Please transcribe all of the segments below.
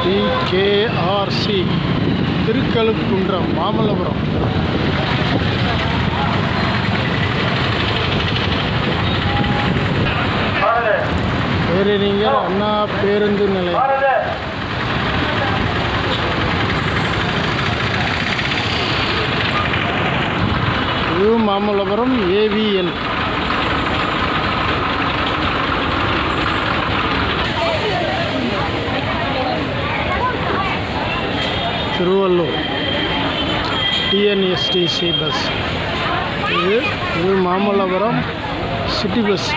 Sri KRC Thirukazhukundram Mamallapuram. பேரறிஞர் அண்ணா பேருந்து நிலையம். இது Mamallapuram A V N Tiruvallur. T N S T C bus இது இது Mamallapuram city bus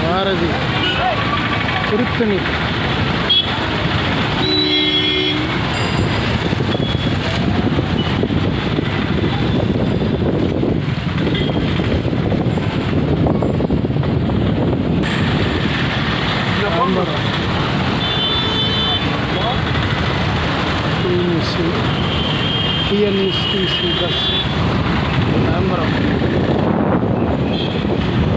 Bharathi Tiruttani Tambaram TNSC TNSTC bus Tambaram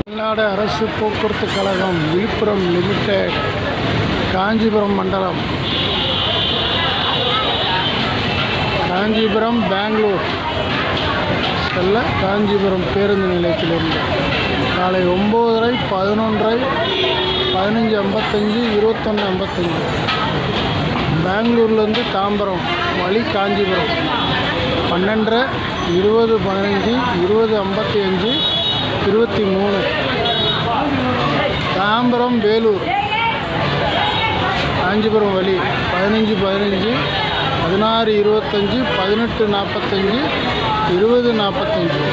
Tamil Nadu அரசு போக்குவரத்து கழகம் விழுப்புரம் லிமிடெட் காஞ்சிபுரம் மண்டலம் காஞ்சிபுரம் பெங்களூர் செல்ல காஞ்சிபுரம் பேருந்து நிலையத்திலிருந்து. காலை ஒம்போதரை பதினொன்றரை பதினஞ்சு ஐம்பத்தஞ்சு இருபத்தொன்று ஐம்பத்தஞ்சு. பெங்களூர்லேருந்து தாம்பரம் வழி காஞ்சிபுரம். பன்னெண்டரை இருபது பதினஞ்சு இருபது ஐம்பத்தி அஞ்சு இருபத்தி மூணு தாம்பரம் வேலூர். காஞ்சிபுரம் வழி பதினஞ்சு பதினஞ்சு பதினாறு இருபத்தஞ்சி பதினெட்டு நாற்பத்தஞ்சு இருபது நாற்பத்தஞ்சு.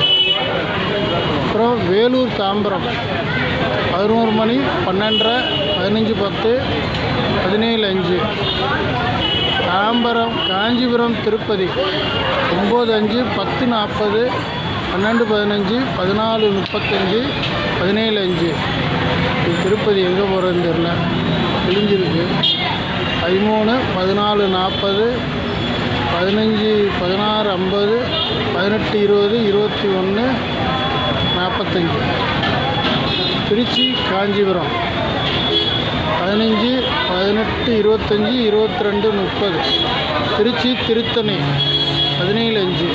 அப்புறம் வேலூர் தாம்பரம். பதினோரு மணி பன்னெண்டரை பதினஞ்சு பத்து பதினேழு அஞ்சு. தாம்பரம் காஞ்சிபுரம் திருப்பதி. ஒம்பது அஞ்சு பத்து நாற்பது பன்னெண்டு பதினஞ்சு பதினாலு முப்பத்தஞ்சு பதினேழு அஞ்சு. இது திருப்பதி எங்கே போகிறதுன்னு தெரில கிழிஞ்சிருக்கு பதிமூணு பதினாலு நாற்பது பதினஞ்சு பதினாறு ஐம்பது பதினெட்டு இருபது இருபத்தி ஒன்று நாற்பத்தஞ்சு. திருச்சி காஞ்சிபுரம். பதினஞ்சு பதினெட்டு இருபத்தஞ்சி இருபத்தி ரெண்டு முப்பது. திருச்சி திருத்தணி பதினேழு அஞ்சு.